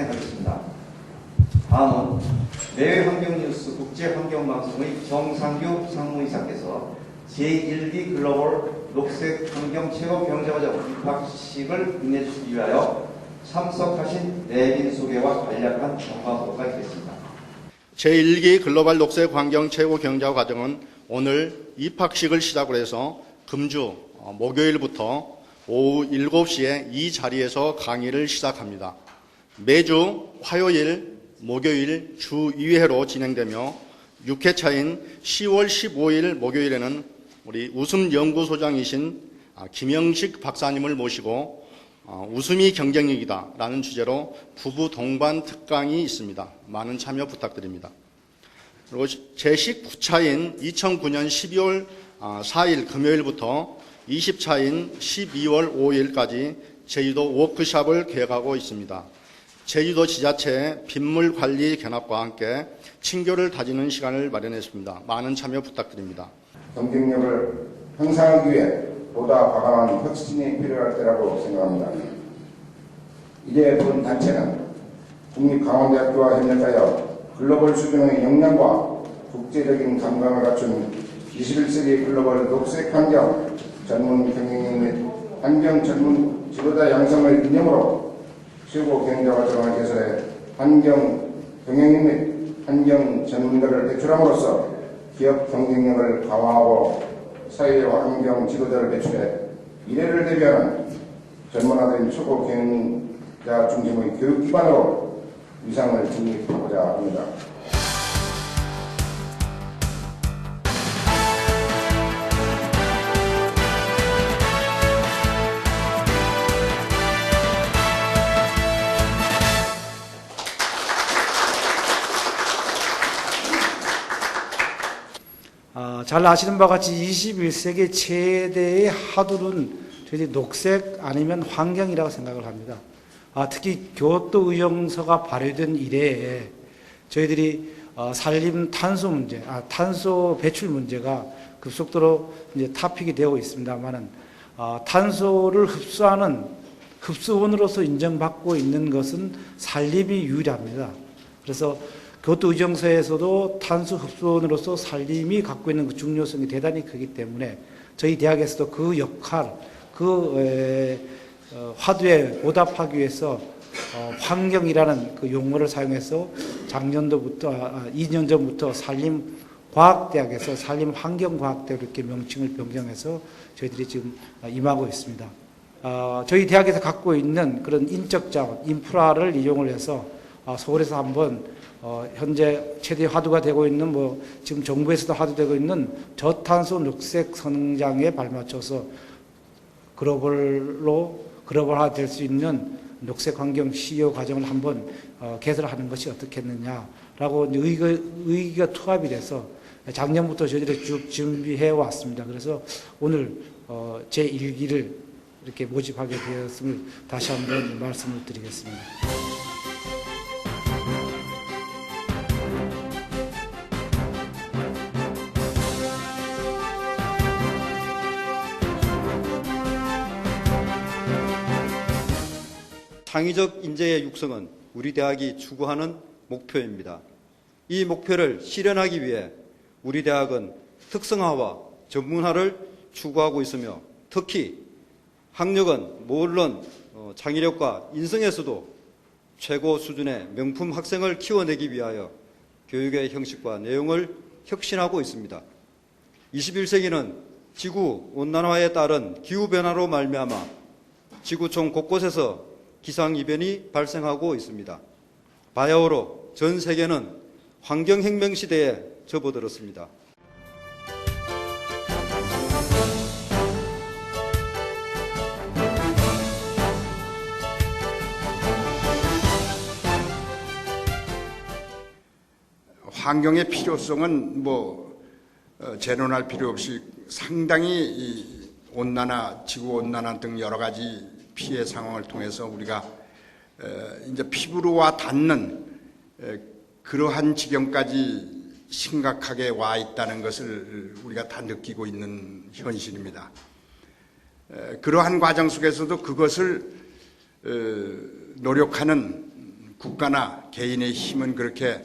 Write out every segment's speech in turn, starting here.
생략하겠습니다. 다음은 내외환경뉴스 국제환경방송의 정상규 상무이사께서 제1기 글로벌 녹색 환경 최고 경제과정 입학식을 끝내주시기 위하여 참석하신 내빈 소개와 간략한 경과보고가 있겠습니다. 제1기 글로벌 녹색 환경 최고 경제화 과정은 오늘 입학식을 시작으로 해서 금주 어, 목요일부터 오후 7시에 이 자리에서 강의를 시작합니다. 매주 화요일, 목요일 주 2회로 진행되며 6회차인 10월 15일 목요일에는 우리 웃음 연구소장이신 아, 김영식 박사님을 모시고 어, 웃음이 경쟁력이다 라는 주제로 부부 동반 특강이 있습니다. 많은 참여 부탁드립니다. 그리고 제 19차인 2009년 12월 4일 금요일부터 20차인 12월 5일까지 제주도 워크샵을 계획하고 있습니다. 제주도 지자체 빗물 관리 견학과 함께 친교를 다지는 시간을 마련했습니다. 많은 참여 부탁드립니다. 경쟁력을 향상하기 위해 보다 과감한 혁신이 필요할 때라고 생각합니다. 이제 본 단체는 국립강원대학교와 협력하여 글로벌 수준의 역량과 국제적인 감각을 갖춘 21세기 글로벌 녹색 환경 전문 경영인 및 환경 전문 지도자 양성을 기념으로 최고 경영자 과정을 개설해 환경 경영인 및 환경 전문가를 배출함으로써 기업 경쟁력을 강화하고 사회와 환경 지도자를 배출해 미래를 대비하는 전문화된 최고 경영자 중심의 교육 기반으로 위상을 확립하고자 합니다. 잘 아시는 바와 같이 21세기 최대의 하두는 저희 녹색 아니면 환경이라고 생각을 합니다. 아, 특히 교토 의정서가 발효된 이래에 저희들이 어, 산림 탄소 문제, 아, 탄소 배출 문제가 급속도로 이제 타픽이 되고 있습니다만은 아, 탄소를 흡수하는 흡수원으로서 인정받고 있는 것은 산림이 유일합니다. 그래서 교토 의정서에서도 탄소 흡수원으로서 산림이 갖고 있는 그 중요성이 대단히 크기 때문에 저희 대학에서도 그 역할, 그 에, 어, 화두에 보답하기 위해서 어, 환경이라는 그 용어를 사용해서 작년도부터 아, 2년 전부터 산림 과학대학에서 산림 환경과학대로 이렇게 명칭을 변경해서 저희들이 지금 아, 임하고 있습니다. 어, 저희 대학에서 갖고 있는 그런 인적 자원, 인프라를 이용을 해서 어, 서울에서 한번 어, 현재 최대 화두가 되고 있는 뭐 지금 정부에서도 화두되고 있는 저탄소 녹색 성장에 발맞춰서 글로벌로 글로벌화 될 수 있는 녹색 환경 CEO 과정을 한번 어, 개설하는 것이 어떻겠느냐라고 이제 의가, 의기가 투합이 돼서 작년부터 저희들이 쭉 준비해 왔습니다. 그래서 오늘 어, 제 1기를 이렇게 모집하게 되었음을 다시 한번 말씀을 드리겠습니다. 창의적 인재의 육성은 우리 대학이 추구하는 목표입니다. 이 목표를 실현하기 위해 우리 대학은 특성화와 전문화를 추구하고 있으며 특히 학력은 물론 어, 창의력과 인성에서도 최고 수준의 명품 학생을 키워내기 위하여 교육의 형식과 내용을 혁신하고 있습니다. 21세기는 지구 온난화에 따른 기후 변화로 말미암아 지구촌 곳곳에서 기상 이변이 발생하고 있습니다. 바야흐로 전 세계는 환경혁명 시대에 접어들었습니다. 환경의 필요성은 뭐 어, 재론할 필요 없이 상당히 이 온난화, 지구 온난화 등 여러 가지 피해 상황을 통해서 우리가 어, 이제 피부로와 닿는 에, 그러한 지경까지 심각하게 와 있다는 것을 우리가 다 느끼고 있는 현실입니다. 에, 그러한 과정 속에서도 그것을 어, 노력하는 국가나 개인의 힘은 그렇게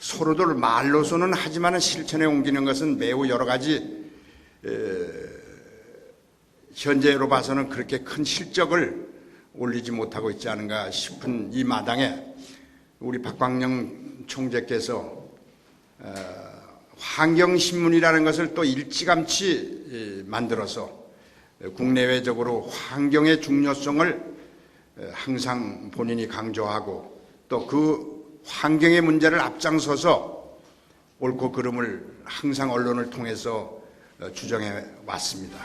서로들 말로서는 하지만 실천에 옮기는 것은 매우 여러 가지 에, 현재로 봐서는 그렇게 큰 실적을 올리지 못하고 있지 않은가 싶은 이 마당에 우리 박광영 총재께서 어, 환경신문이라는 것을 또 일찌감치 예, 만들어서 국내외적으로 환경의 중요성을 에, 항상 본인이 강조하고 또 그 환경의 문제를 앞장서서 옳고 그름을 항상 언론을 통해서 어, 주장해 왔습니다.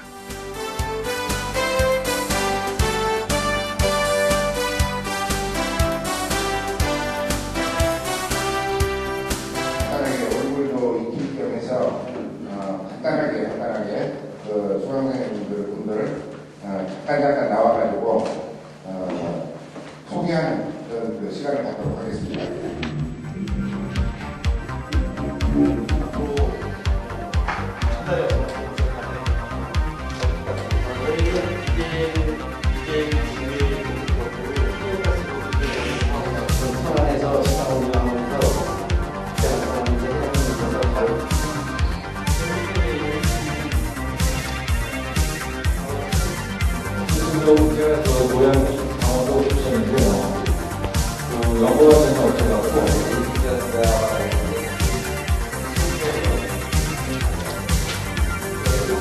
그 시간을 갖도록 하겠습니다. 제가 그 모양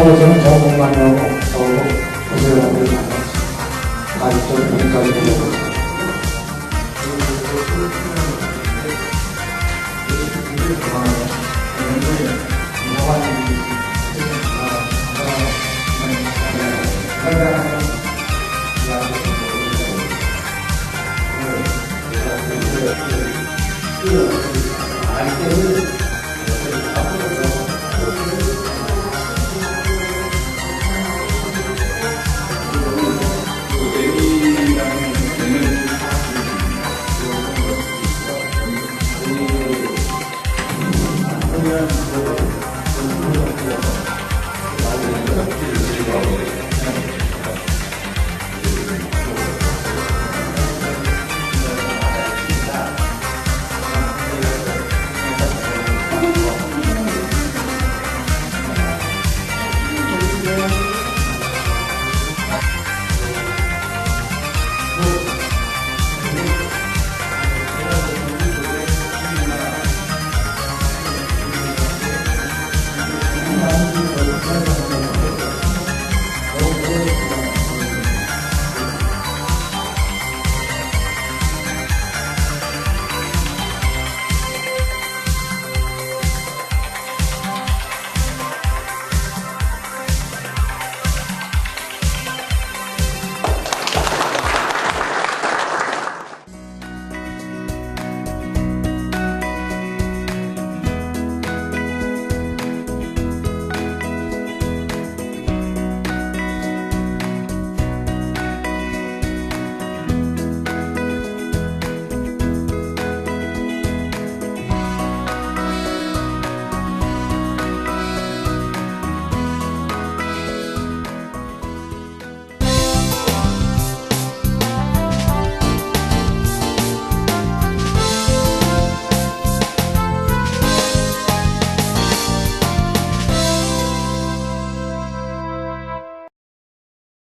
사회적인 자원공간이라고 저도 보세요라고 다 있죠. 여기까지